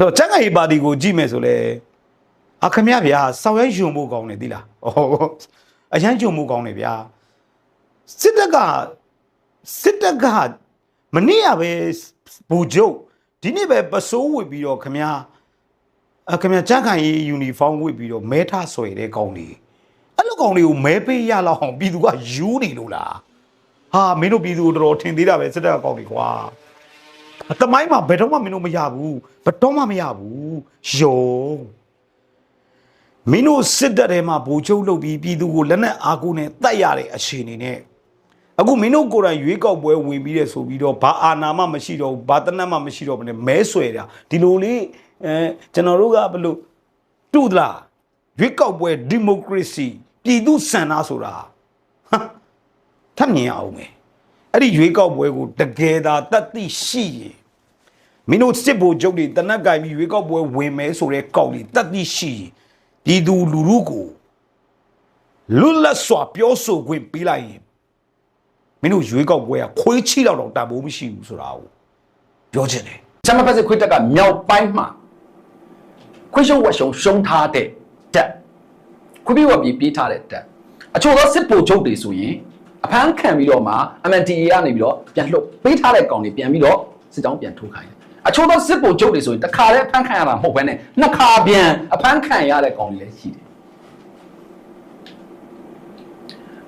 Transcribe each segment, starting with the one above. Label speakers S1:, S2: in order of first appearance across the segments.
S1: တော့ချက်ကရေးပါတီကိုကြည့်မယ်ဆိုလဲအခမရဗျာစောက်ရိုက်ယွံဖို့ကောင်းတယ်သီလားဩအရန်ယွံဖို့ကောင်းတယ်ဗျာစစ်တပ်ကစစ်တပ်ကမနေ့ကပဲဘူဂျုတ်ဒီနေ့ပဲပစိုးဝစ်ပြီးတော့ခမရအခမရချက်ကရေးယူနီဖောင်းဝစ်ပြီးတော့မဲထဆွဲတဲ့ကောင်းလေးအဲ့လိုကောင်းလေးကိုမဲပေးရလောက်အောင်ပြည်သူကယူနေလို့လားဟာမင်းတို့ပြည်သူကိုတော်တော်ထင်သေးတာပဲစစ်တပ်ကကောင်းလေးကွာအ တမိုင်းမှာဘယ်တော့မှမင်းတို့မရဘူးဘယ်တော့မှမရဘူးယုံမင်းတို့စစ်တပ်ထဲမှာဗိုလ်ချုပ်လုပ်ပြီးပြည်သူကိုလက်နက်အားကိုးနဲ့တတ်ရတဲ့အခြေအနေနဲ့အခုမင်းတို့ကိုယ်တိုင်ရွေးကောက်ပွဲဝင်ပြီးတဲ့ဆိုပြီးတော့ဘာအာနာမှမရှိတော့ဘူးဘာတနတ်မှမရှိတော့ဘူးနဲ့မဲဆွဲတာဒီလိုလေးအဲကျွန်တော်တို့ကဘယ်လိုတူသလားရွေးကောက်ပွဲဒီမိုကရေစီပြည်သူစံနာဆိုတာဟမ်ထပ်မြင်အောင်မယ်အဲ့ဒီရွေးကောက်ပွဲကိုတကယ်သာတတ်သိရှိရင် မင်းတို့စစ်ဘိုလ်ချုပ်တွေတနက်ကင်ပြီးရွေးကောက်ပွဲဝင်မဲဆိုတဲ့ကောက်တွေတတ်သိရှိရင်ပြည်သူလူထုကိုလွတ်လပ်စွာပြောဆိုခွင့်ပေးလိုက်ရင်မင်းတို့ရွေးကောက်ပွဲကခွေးချီတော့တော့တန်ဖိုးမရှိဘူးဆိုတာကိုပြောချင်တယ်
S2: ချမ်းမဖက်စစ်ခွေးတက်ကမြောက်ပိုင်းမှာခွေးရှုံးဝက်ရှုံးရှုံးထားတဲ့တက်ခွေးပြေးဝက်ပြေးပြေးထားတဲ့တက်အချို့သောစစ်ဗိုလ်ချုပ်တွေဆိုရင်အဖမ်းခံပြီးတော့မှ MNDAA ကနေပြီးတော့ပြန်လှုပ်ပေးထားတဲ့ကောင်တွေပြန်ပြီးတော့စစ်ကြောင်းပြန်ထိုးခိုင်းတယ် အချို့သောစစ်ဗိုလ်ချုပ်တွေဆိုရင်တစ်ခါတည်းအဖမ်းခံရတာမဟုတ်ဘဲနဲ့နှစ်ခါပြန်အဖမ်းခံရတဲ့ကောင်တွေလည်းရှိတယ်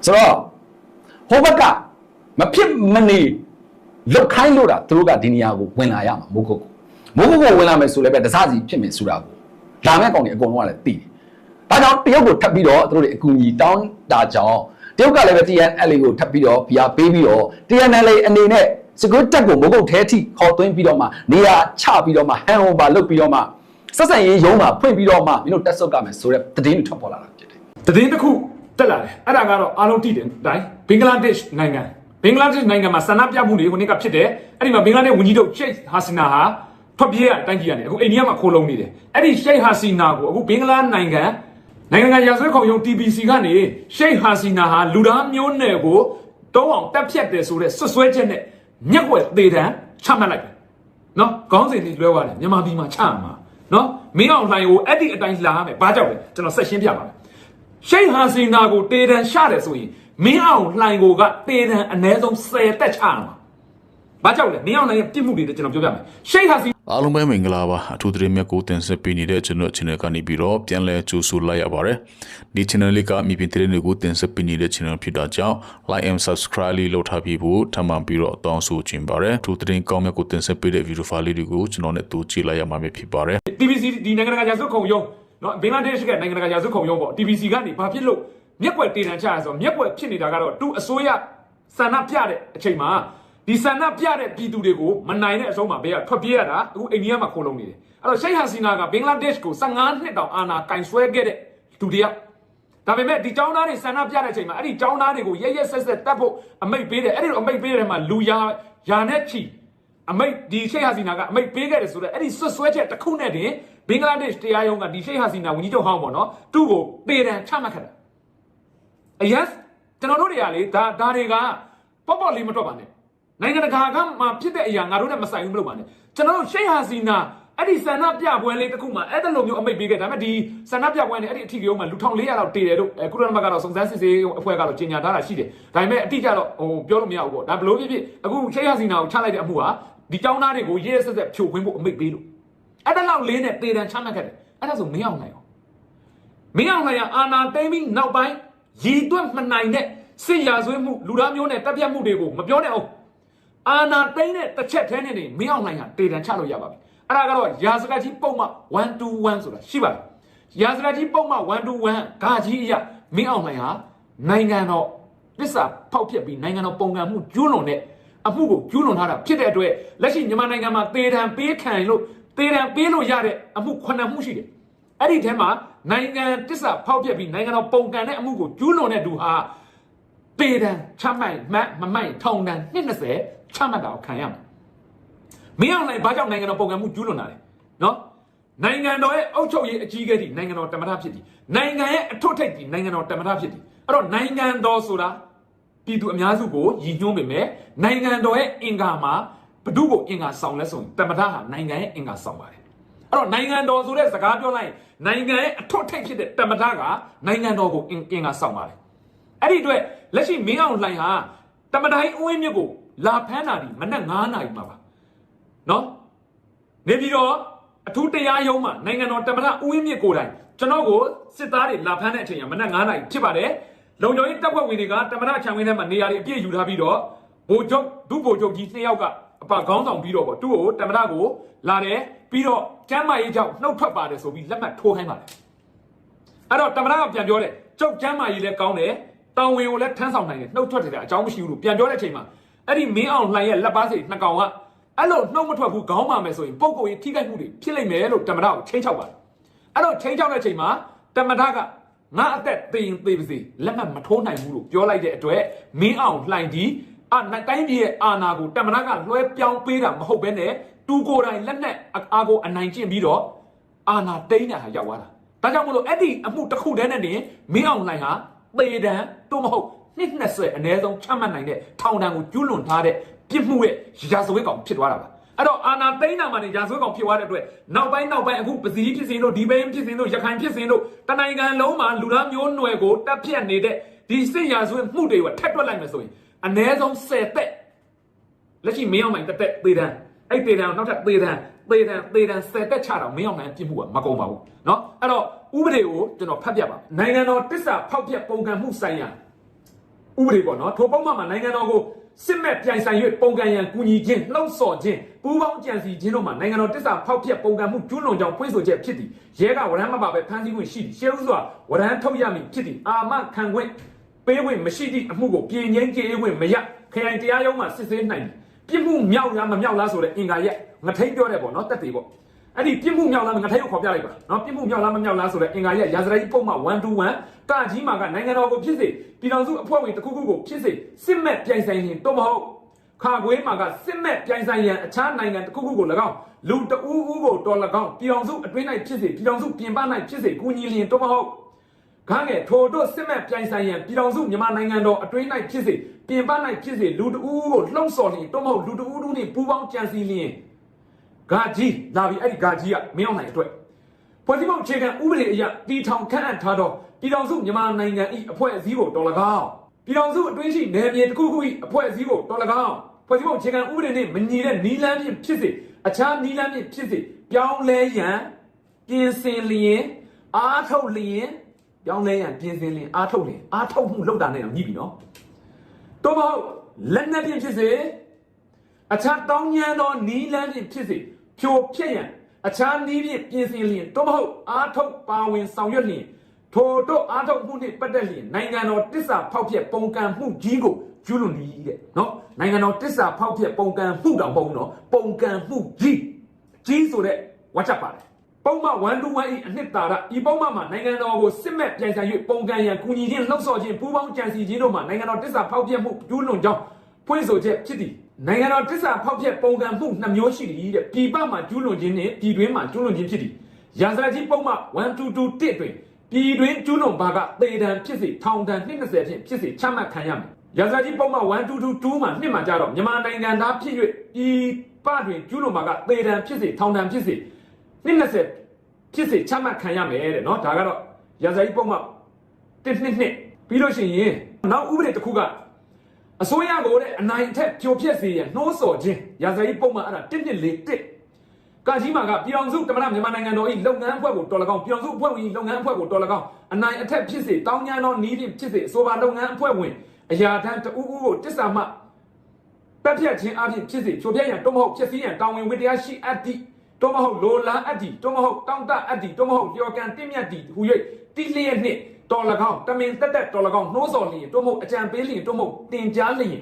S2: ဆိုတော့ဟိုဘက်ကမဖြစ်မနေလုတ်ခိုင်းလို့တာသူတို့ကဒီနေရာကိုဝင်လာရမှာမိုးကုတ်ကိုမိုးကုတ်ကိုဝင်လာမယ်ဆိုလည်းပဲတစားစီဖြစ်မယ်ဆိုတာကိုလာမဲ့ကောင်တွေအကုန်လုံးကလည်းသိတယ်။ဒါကြောင့်တရုတ်ကိုထပ်ပြီးတော့သူတို့တွေအကူအညီတောင်းတာကြောင့်တရုတ်ကလည်းပဲ TNL ကိုထပ်ပြီးတော့ဗီယာပေးပြီးတော့ TNL အနေနဲ့ စကူတက်ကိုမိုးကုတ်ထဲထိခေါ်သွင်းပြီးတော့မှနေရာချပြီးတော့မှဟန်ဟိုဘာလုပ်ပြီးတော့မှဆက်ဆံရေးရုံးမှာဖွင့်ပြီးတော့မှမင်းတို့တက်ဆုတ်ကမယ်ဆိုတဲ့သတင်းတွေထွက်ပေါ်လာတာဖြစ်တယ်
S3: သတင်းတစ်ခုတက်လာတယ်အဲ့ဒါကတော့အားလုံးသိတယ်တိုင်းဘင်္ဂလားဒေ့ရှ်နိုင်ငံဘင်္ဂလားဒေ့ရှ်နိုင်ငံမှာဆန္ဒပြမှုတွေခုနေ့ကဖြစ်တယ်အဲ့ဒီမှာဘင်္ဂလားဒေ့ရှ်ဝန်ကြီးချုပ်ရှိတ်ဟာစီနာဟာထွက်ပြေးရတိုင်းကြီးရတယ်အခုအိန္ဒိယမှာခိုးလုံးနေတယ်အဲ့ဒီရှိတ်ဟာစီနာကိုအခုဘင်္ဂလားနိုင်ငံနိုင်ငံကရာဇဝတ်ခုံရုံး TBC ကနေရှိတ်ဟာစီနာဟာလူသားမျိုးနွယ်ကိုတုံးအောင်တက်ဖြတ်တယ်ဆိုတဲ့ဆွဆွဲချက်နဲ့ မျက်ွယ်သေးတမ်းချမှတ်လိုက်တယ်နော်ခေါင်းစဉ်လေးလွဲသွားတယ်မြန်မာပြည်မှာချမှာနော်မင်းအောင်လှိုင်ကိုအဲ့ဒီအတိုင်းလာရမယ်ဘာကြောင့်လဲကျွန်တော်ဆက်ရှင်းပြပါမယ်ရှိတ်ဟာစီနာကိုတေတန်ရှတယ်ဆိုရင်မင်းအောင်လှိုင်ကိုကတေတန်အ ਨੇ ဆုံး10တက်ချမှာဘာကြောင့်လဲမင်းအောင်လှိုင်ရဲ့ပြစ်မှုတွေကျွန်တော်ပြောပြမယ်ရှိတ်ဟာစီ
S4: အားလုံးပဲမင်္ဂလာပါအထူးသတင်းမြတ်ကိုတင်ဆက်ပေးနေတဲ့ကျွန်တော် channel ကနေပြီးတော့ပြန်လည်ကြိုဆိုလိုက်ရပါတယ်ဒီ channel လေးကမြေပြင်သတင်းတွေကိုတင်ဆက်ပေးနေတဲ့ channel ဖြစ်တာကြောင့် like and subscribe လေးလုပ်ထားပြီးဖို့ထပ်မံပြီးတော့အတောင်းဆိုချင်ပါတယ်အထူးသတင်းကောင်းမြတ်ကိုတင်ဆက်ပေးတဲ့ video file လေးတွေကိုကျွန်တော်နဲ့တူကြည့်လိုက်ရမှာဖြစ်ပါတယ်
S3: TBC ဒီနိုင်ငံတကာရာဇဝတ်ခုံရုံးနော်ဘင်္ဂလားဒေ့ရှ်ကနိုင်ငံတကာရာဇဝတ်ခုံရုံးပေါ့ TBC ကနေဘာဖြစ်လို့မျက်ွယ်တေတန်ချရဆိုတော့မျက်ွယ်ဖြစ်နေတာကတော့သူအစိုးရဆန္ဒပြတဲ့အချိန်မှာ ဒီဆန္ဒပြတဲ့ပြည်သူတွေကိုမနိုင်တဲ့အဆုံးမှာဘေးကထွက်ပြေးရတာအခုအိန္ဒိယမှာခိုးလုံးနေတယ်အဲ့တော့ရှိတ်ဟာစီနာကဘင်္ဂလားဒေ့ရှ်ကို15နှစ်တောင်အာဏာကင်ဆွဲခဲ့တဲ့လူတယောက်ဒါပေမဲ့ဒီចောင်းသားတွေဆန္ဒပြတဲ့အချိန်မှာအဲ့ဒီចောင်းသားတွေကိုရရက်ဆက်ဆက်တတ်ဖို့အမိတ်ပေးတယ်အဲ့ဒီလိုအမိတ်ပေးတဲ့ထဲမှာလူရာရာနဲ့ချီအမိတ်ဒီရှိတ်ဟာစီနာကအမိတ်ပေးခဲ့တယ်ဆိုတော့အဲ့ဒီဆွဆွဲချက်တစ်ခုနဲ့တင်ဘင်္ဂလားဒေ့ရှ်တရားရုံးကဒီရှိတ်ဟာစီနာဝန်ကြီးချုပ်ဟောင်းပေါ့နော်သူ့ကိုပေတံချမှတ်ခဲ့တာအယက်ကျွန်တော်တို့တွေကလေဒါဒါတွေကပေါ့ပေါ့လေးမတော့ပါနဲ့ နိုင်ငံတကာကမှဖြစ်တဲ့အရာငါတို့နဲ့မဆိုင်ဘူးမလုပ်ပါနဲ့ကျွန်တော်တို့ရှိတ်ဟာစီနာအဲ့ဒီဆန္ဒပြပွဲလေးတစ်ခုမှအဲ့ဒါလိုမျိုးအမိတ်ပေးခဲ့ဒါပေမဲ့ဒီဆန္ဒပြပွဲနဲ့အဲ့ဒီအထီးကုန်းမှာလူ1400လောက်တည်တယ်လို့အဲကုလသမဂ္ဂကတော့စုံစမ်းစစ်ဆေးအဖွဲ့ကတော့ကြေညာထားတာရှိတယ်ဒါပေမဲ့အတိအကျတော့ဟိုပြောလို့မရဘူးပေါ့ဒါဘလို့ဖြစ်ဖြစ်အခုရှိတ်ဟာစီနာကိုချလိုက်တဲ့အမှုဟာဒီចောင်းသားတွေကိုရေးရဆက်ဆက်ဖြိုခွင်းဖို့အမိတ်ပေးလို့အဲ့ဒါလောက်လေးနဲ့တေတံချမှတ်ခဲ့တယ်အဲ့ဒါဆိုမင်းအောင်နိုင်အောင်မင်းအောင်လှိုင်ကအာနာသိမ့်ပြီးနောက်ပိုင်းရည်တွက်မနိုင်တဲ့စစ်ရာဇဝတ်မှုလူသားမျိုးနဲ့တပ်ဖြတ်မှုတွေကိုမပြောနဲ့အောင် အာနာသိမ့်တဲ့တစ်ချက်သေးနဲ့နေမင်းအောင်လှိုင်ကတေတံချလို့ရပါပြီအဲ့ဒါကတော့ရာဇကကြီးပုံမှ121ဆိုတာရှိပါတယ်ရာဇကကြီးပုံမှ121ဂါကြီးအရာမင်းအောင်လှိုင်ဟာနိုင်ငံတော်ပစ္စာဖောက်ဖျက်ပြီးနိုင်ငံတော်ပုံကံမှုကျူးလွန်တဲ့အမှုကိုကျူးလွန်ထားတာဖြစ်တဲ့အတွက်လက်ရှိမြန်မာနိုင်ငံမှာတေတံပေးခံလို့တေတံပေးလို့ရတဲ့အမှု9မှုရှိတယ်အဲ့ဒီထဲမှာနိုင်ငံတစ္ဆာဖောက်ပြက်ပြီးနိုင်ငံတော်ပုံကန်တဲ့အမှုကိုကျူးလွန်တဲ့သူဟာပေတံချမှတ်မတ်မမိုက်ထောင်တန်း20 ချမှတ်တာကိုခံရမှာမင်းအောင်နိုင်ဘာကြောင့်နိုင်ငံတော်ပုံကန်မှုကျူးလွန်တာလဲနော်နိုင်ငံတော်ရဲ့အုပ်ချုပ်ရေးအကြီးအကဲကြီးနိုင်ငံတော်တမန်တော်ဖြစ်သည်နိုင်ငံရဲ့အထွတ်ထိပ်ကြီးနိုင်ငံတော်တမန်တော်ဖြစ်သည်အဲ့တော့နိုင်ငံတော်ဆိုတာပြည်သူအများစုကိုရည်ညွှန်းပေမဲ့နိုင်ငံတော်ရဲ့အင်္ဂါမှာဘု து ကိုအင်္ဂါဆောင်လဲဆိုရင်တမန်တော်ဟာနိုင်ငံရဲ့အင်္ဂါဆောင်ပါတယ်အဲ့တော့နိုင်ငံတော်ဆိုတဲ့စကားပြောလိုက်ရင်နိုင်ငံရဲ့အထွတ်ထိပ်ဖြစ်တဲ့တမထကနိုင်ငံတော်ကိုအင်အင်ကစောင့်ပါတယ်အဲ့ဒီအတွက်လက်ရှိမင်းအောင်လှိုင်ဟာတမတိုင်းဦးဝင်းမြစ်ကို လာဖမ်းတာဒီမနက်9နာရီမှာပါနော်နေပြီးတော့အထူးတရားရုံးမှာနိုင်ငံတော်တမထဦးဝင်းမြစ်ကိုယ်တိုင်ကျွန်တော်ကိုစစ်သားတွေလာဖမ်းတဲ့အချိန်ကမနက်9နာရီဖြစ်ပါတယ်လုံခြုံရေးတပ်ဖွဲ့ဝင်တွေကတမထခြံဝင်းထဲမှာနေရာတွေအပြည့်ယူထားပြီးတော့ဗိုလ်ချုပ်ဒုဗိုလ်ချုပ်ကြီးနှစ်ယောက်ကအပခေါင်းဆောင်ပြီးတော့ပေါ့သူ့ကိုတမထကိုလာတယ်ပြီးတော့ကျမ်းမာရေးကြောင့်နှုတ်ထွက်ပါတယ်ဆိုပြီးလက်မှတ်ထိုးခိုင်းပါတယ်အဲ့တော့တမထကပြန်ပြောတယ်ကျုပ်ကျမ်းမာရေးလည်းကောင်းတယ်တောင်ဝင်ကိုလည်းထမ်းဆောင်နိုင်တယ်နှုတ်ထွက်တယ်တဲ့အကြောင်းမရှိဘူးလို့ပြန်ပြောတဲ့အချိန်မှာ အဲ့ဒီမင်းအောင်လှိုင်ရဲ့လက်ပါစီနှစ်ကောင်ကအဲ့လိုနှုတ်မထွက်ဘူးခေါင်းပါမယ်ဆိုရင်ပုံကိုယ်ကြီးထိခိုက်မှုတွေဖြစ်လိမ့်မယ်လို့တမထကိုချင်းချောက်ပါတယ်အဲ့တော့ချင်းချောက်တဲ့အချိန်မှာတမထကငါအသက်သေရင်သေပါစေလက်မှတ်မထိုးနိုင်ဘူးလို့ပြောလိုက်တဲ့အတွက်မင်းအောင်လှိုင်ဒီအနိုင်တိုင်းပြည်ရဲ့အာဏာကိုတမထကလွှဲပြောင်းပေးတာမဟုတ်ဘဲနဲ့တူကိုယ်တိုင်လက်နဲ့အာကိုအနိုင်ကျင့်ပြီးတော့အာဏာတိန်းတာဟာရောက်သွားတာဒါကြောင့်မလို့အဲ့ဒီအမှုတစ်ခုတည်းနဲ့နေမင်းအောင်လှိုင်ဟာသေတံတို့မဟုတ် နှစ်20အနည်းဆုံးချမှတ်နိုင်တဲ့ထောင်ဒဏ်ကိုကျူးလွန်ထားတဲ့ပြစ်မှုရဲ့ရာဇဝတ်ကောင်ဖြစ်သွားတာပါအဲ့တော့အာနာသိန်းနာမှာနေရာဇဝတ်ကောင်ဖြစ်သွားတဲ့အတွက်နောက်ပိုင်းနောက်ပိုင်းအခုပစည်းဖြစ်စဉ်တို့ဒီဘိန်းဖြစ်စဉ်တို့ရခိုင်ဖြစ်စဉ်တို့တနိုင်ငံလုံးမှာလူသားမျိုးနွယ်ကိုတပ်ဖြတ်နေတဲ့ဒီစစ်ရာဇဝတ်မှုတွေကိုထက်တွက်လိုက်မယ်ဆိုရင်အ ਨੇ ဆုံး10သက်လက်ရှိမင်းအောင်မိုင်တက်တက်သေတန်းအဲ့သေတန်းကိုနောက်ထပ်သေတန်းသေတန်းသေတန်း10သက်ချတော့မင်းအောင်မိုင်ပြစ်မှုကမကုန်ပါဘူးเนาะအဲ့တော့ဥပဒေကိုကျွန်တော်ဖတ်ပြပါနိုင်ငံတော်တစ္ဆာဖောက်ပြက်ပုံကံမှုဆိုင်ရာ ဥပဒေပေါ့နော်ထိုပုံမှန်မှာနိုင်ငံတော်ကိုစစ်မဲ့ပြိုင်ဆိုင်၍ပုံကံရန်ကူညီခြင်းလှုံ့ဆော်ခြင်းပူးပေါင်းကြံစည်ခြင်းတို့မှာနိုင်ငံတော်တစ္ဆာဖောက်ပြက်ပုံကံမှုကျူးလွန်ကြောင်းဖွင့်ဆိုချက်ဖြစ်သည်ရဲကဝရမ်းမပါပဲဖမ်းဆီးခွင့်ရှိသည်ရှေးဥစွာဝရမ်းထုတ်ရမည်ဖြစ်သည်အာမခံခွင့်ပေးခွင့်မရှိသည့်အမှုကိုပြည်ငင်းကြေးခွင့်မရခရိုင်တရားရုံးမှစစ်ဆေးနိုင်သည်ပြစ်မှုမြောက်လားမမြောက်လားဆိုတဲ့အင်္ဂါရက်ငထိန်ပြောတယ်ပေါ့နော်တက်တယ်ပေါ့ အဲ့ဒီပြစ်မှုမြောက်လားငထိန်ကိုခေါ်ပြလိုက်ပါနော်ပြစ်မှုမြောက်လားမမြောက်လားဆိုတဲ့အင်္ဂါရက်ရာဇရိုက်ပုံမှ121ကကြီးမှာကနိုင်ငံတော်ကိုဖြစ်စေပြည်တော်စုအဖွဲ့ဝင်တစ်ခုခုကိုဖြစ်စေစစ်မဲ့ပြိုင်ဆိုင်ရင်တော့မဟုတ်ခါခွေးမှာကစစ်မဲ့ပြိုင်ဆိုင်ရန်အခြားနိုင်ငံတစ်ခုခုကို၎င်းလူတအူးဦးကိုတော်၎င်းပြည်တော်စုအတွင်း၌ဖြစ်စေပြည်တော်စုပြင်ပ၌ဖြစ်စေကူညီလျင်တော့မဟုတ်ခန်းငယ်ထိုတို့စစ်မဲ့ပြိုင်ဆိုင်ရန်ပြည်တော်စုမြန်မာနိုင်ငံတော်အတွင်း၌ဖြစ်စေပြင်ပ၌ဖြစ်စေလူတအူးကိုလှုံ့ဆော်လျင်တော့မဟုတ်လူတအူးတို့နှင့်ပူးပေါင်းကြံစည်လျင် ဂါကြီးလာပြီအဲ့ဒီဂါကြီးကမင်းအောင်နိုင်အတွက်ဖွဲ့စည်းပုံအခြေခံဥပဒေအရတီထောင်ခန့်အပ်ထားသောပြည်ထောင်စုမြန်မာနိုင်ငံ၏အဖွဲ့အစည်းကိုတော်၎င်းပြည်ထောင်စုအတွင်းရှိနယ်မြေတစ်ခုခု၏အဖွဲ့အစည်းကိုတော်၎င်းဖွဲ့စည်းပုံအခြေခံဥပဒေနှင့်မညီတဲ့နီလန်းဖြင့်ဖြစ်စေအခြားနီလန်းဖြင့်ဖြစ်စေပြောင်းလဲရန်ပြင်ဆင်လျင်အားထုတ်လျင်ပြောင်းလဲရန်ပြင်ဆင်လျင်အားထုတ်လျင်အားထုတ်မှုလောက်တာနဲ့တော့ညှိပြီနော်တော့မဟုတ်လက်နက်ဖြင့်ဖြစ်စေအခြားတောင်းညမ်းသောနီးလန်းဖြင့်ဖြစ်စေ ဖြိုဖျက်ရန်အခြားနီးဖြင့်ပြင်ဆင်လျင်တော့မဟုတ်အာထုတ်ပါဝင်ဆောင်ရွက်လျင်ထိုတို့အာထုတ်မှုနှင့်ပတ်သက်လျင်နိုင်ငံတော်တစ္ဆာဖောက်ဖျက်ပုံကံမှုကြီးကိုကျူးလွန်သည်တဲ့နော်နိုင်ငံတော်တစ္ဆာဖောက်ဖျက်ပုံကံမှုတောင်မဟုတ်ဘူးနော်ပုံကံမှုကြီးကြီးဆိုတဲ့ဝါချက်ပါတယ်ပုံမှန်121ဤအနှစ်သာရဤပုံမှန်မှာနိုင်ငံတော်ကိုစစ်မဲ့ပြန်ဆိုင်၍ပုံကံရန်ကူညီခြင်းလှုပ်ဆော်ခြင်းပူးပေါင်းကြံစည်ခြင်းတို့မှာနိုင်ငံတော်တစ္ဆာဖောက်ဖျက်မှုကျူးလွန်ကြောင်းဖွင့်ဆိုချက်ဖြစ်သည် နိုင်ငံတော်တစ္ဆာဖောက်ဖျက်ပုံကံမှု2မျိုးရှိသည်တဲ့ပြည်ပမှာကျူးလွန်ခြင်းနဲ့ပြည်တွင်းမှာကျူးလွန်ခြင်းဖြစ်သည်ရာဇဝတ်ကြီးပုံမှန်1221တွင်ပြည်တွင်းကျူးလွန်ပါကသေဒဏ်ဖြစ်စေထောင်ဒဏ်20ဖြင့်ဖြစ်စေချမှတ်ခံရမည်ရာဇဝတ်ကြီးပုံမှန်1222မှာနှစ်မှာကြတော့မြန်မာနိုင်ငံသားဖြစ်၍ပြည်ပတွင်ကျူးလွန်ပါကသေဒဏ်ဖြစ်စေထောင်ဒဏ်ဖြစ်စေ20ဖြစ်စေချမှတ်ခံရမယ်တဲ့နော်ဒါကတော့ရာဇဝတ်ကြီးပုံမှန်122ပြီးလို့ရှိရင်နောက်ဥပဒေတစ်ခုက အစိုးရကိုတဲ့အနိုင်အထက်ဖြိုဖျက်စေရန်နှိုးဆော်ခြင်းရာဇဝတ်ပုံမှန်အဲ့ဒါတစ်နှစ်လေးတစ်ကာကြီးမာကပြည်အောင်စုတမန်မြန်မာနိုင်ငံတော်၏လုပ်ငန်းအဖွဲ့ကိုတော်လကောင်းပြည်အောင်စုအဖွဲ့ဝင်၏လုပ်ငန်းအဖွဲ့ကိုတော်လကောင်းအနိုင်အထက်ဖြစ်စေတောင်းကျမ်းသောနီးဖြင့်ဖြစ်စေအဆိုပါလုပ်ငန်းအဖွဲ့ဝင်အရာထမ်းတဦးဦးကိုတစ္ဆာမှတက်ဖြတ်ခြင်းအပြင်ဖြစ်စေချိုပြက်ရန်တော့မဟုတ်ဖြစ်စည်းရန်တောင်းဝင်ဝတ္တရားရှိအပ်သည့်တော့မဟုတ်လိုလားအပ်သည့်တော့မဟုတ်တောင်းတအပ်သည့်တော့မဟုတ်လျော်ကန်တင့်မြတ်သည့်ဟူ၍တိလျက်နှင့် တော်လကောင်းတမင်တက်တက်တော်လကောင်းနှိုးဆော်လျင်တော့မဟုတ်အကြံပေးလျင်တော့မဟုတ်တင်ကြားလျင်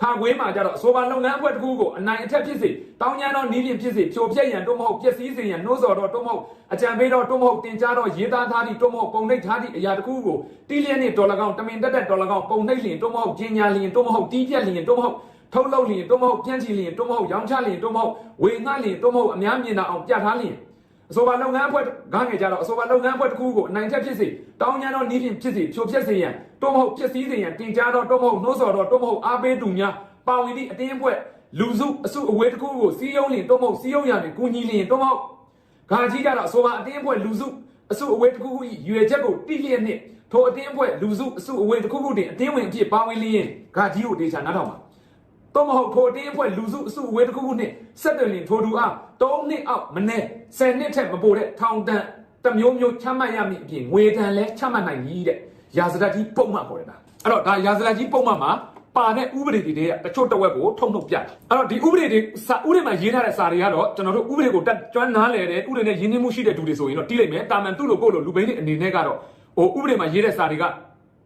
S3: ခါခွေးမှာကြတော့အဆိုပါလုပ်ငန်းအဖွဲ့တစ်ခုကိုအနိုင်အထက်ဖြစ်စေတောင်းကျမ်းသောနီးဖြင့်ဖြစ်စေဖြိုဖျက်ရန်တော့မဟုတ်ပျက်စီးစေရန်နှိုးဆော်တော့တော့မဟုတ်အကြံပေးတော့တော့မဟုတ်တင်ကြားတော့ရေးသားထားသည့်တော့မဟုတ်ပုံနှိပ်ထားသည့်အရာတစ်ခုကိုတိလျက်နှင့်တော်လကောင်းတမင်တက်တက်တော်လကောင်းပုံနှိပ်လျင်တော့မဟုတ်ကျင်ညာလျင်တော့မဟုတ်တီးပြက်လျင်တော့မဟုတ်ထုတ်လုပ်လျင်တော့မဟုတ်ပြန့်ချီလျင်တော့မဟုတ်ရောင်းချလျင်တော့မဟုတ်ဝေငှလျင်တော့မဟုတ်အများမြင်တာအောင်ပြထားလျင် အဆိုပါလုပ်ငန်းအဖွဲ့ဂန်းငယ်ကြတော့အဆိုပါလုပ်ငန်းအဖွဲ့တစ်ခုကိုအနိုင်ချက်ဖြစ်စေတောင်းကျမ်းတော့နီးဖြင့်ဖြစ်စေဖြိုဖျက်စေရန်တော့မဟုတ်ဖြစ်စည်းစေရန်တင်ကြားတော့တော့မဟုတ်နှိုးဆော်တော့တော့မဟုတ်အားပေးသူများပါဝင်သည့်အတင်းအဖွဲ့လူစုအစုအဝေးတစ်ခုကိုစီးယုံလျင်တော့မဟုတ်စီးယုံရရင်ကူညီလျင်တော့မဟုတ်ဂါကြီးကြတော့အဆိုပါအတင်းအဖွဲ့လူစုအစုအဝေးတစ်ခုခု၏ရွေချက်ကိုတိလျက်နှင့်ထိုအတင်းအဖွဲ့လူစုအစုအဝေးတစ်ခုခုတွင်အတင်းဝင်အဖြစ်ပါဝင်လျင်ဂါကြီးကိုတေချာနားထောင်ပါ တော့မဟုတ်ထိုအတင်းအဖွဲ့လူစုအစုအဝေးတစ်ခုခုနှင့်ဆက်တွင်လင်ထိုသူအား၃နှစ်အောက်မနေ့၁၀နှစ်ထက်မပိုတဲ့ထောင်တန်းတစ်မျိုးမျိုးချမှတ်ရမည့်အပြင်ငွေတန်လဲချမှတ်နိုင်ပြီတဲ့ရာဇဒတ်ကြီးပုံမှန်ခေါ်တယ်ဒါအဲ့တော့ဒါရာဇဒတ်ကြီးပုံမှန်မှာပါတဲ့ဥပဒေတွေတည်းကတချို့တစ်ဝက်ကိုထုံနှုတ်ပြတယ်အဲ့တော့ဒီဥပဒေတွေစာဥပဒေမှာရေးထားတဲ့စာတွေကတော့ကျွန်တော်တို့ဥပဒေကိုတက်ကျွမ်းနားလည်တဲ့ဥပဒေနဲ့ရင်းနှီးမှုရှိတဲ့သူတွေဆိုရင်တော့တီးလိုက်မယ်တာမန်သူ့လိုကိုယ့်လိုလူပိန်းတွေအနေနဲ့ကတော့ဟိုဥပဒေမှာရေးတဲ့စာတွေက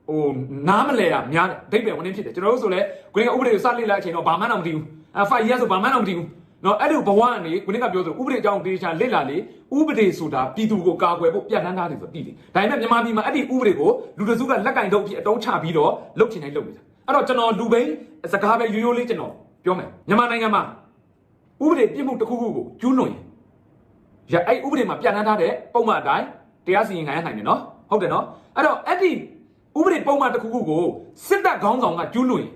S3: ဟိုနားမလဲတာများတယ်ဒိတ်ပဲဝင်နေဖြစ်တယ်ကျွန်တော်တို့ဆိုလဲကိုယ်ကဥပဒေကိုစလေ့လာအချိန်တော့ဘာမှန်းတော့မသိဘူးအဲ5 years ဆိုဘာမှန်းတော့မသိဘူးနော်အဲ့လိုဘဝကနေကိုယ်ကပြောဆိုဥပဒေအကြောင်းတေချာလေ့လာလေဥပဒေဆိုတာပြည်သူကိုကာကွယ်ဖို့ပြဋ္ဌာန်းထားတယ်ဆိုတည်တယ်ဒါပေမဲ့မြန်မာပြည်မှာအဲ့ဒီဥပဒေကိုလူတစုကလက်ကင်တော့ဖြစ်အတုံးချပြီးတော့လုတ်ချင်တိုင်းလုတ်နေတာအဲ့တော့ကျွန်တော်လူပိန်းစကားပဲရိုးရိုးလေးကျွန်တော်ပြောမယ်မြန်မာနိုင်ငံမှာဥပဒေပြစ်မှုတစ်ခုခုကိုကျူးလွန်ရင်ရအဲ့ဥပဒေမှာပြဋ္ဌာန်းထားတဲ့ပုံမှန်အတိုင်းတရားစီရင်ခံရနိုင်တယ်နော်ဟုတ်တယ်နော်အဲ့တော့အဲ့ဒီ ဥပဒေပုံမှန်တစ်ခုခုကိုစစ်တပ်ခေါင်းဆောင်ကကျူးလွန်ရင်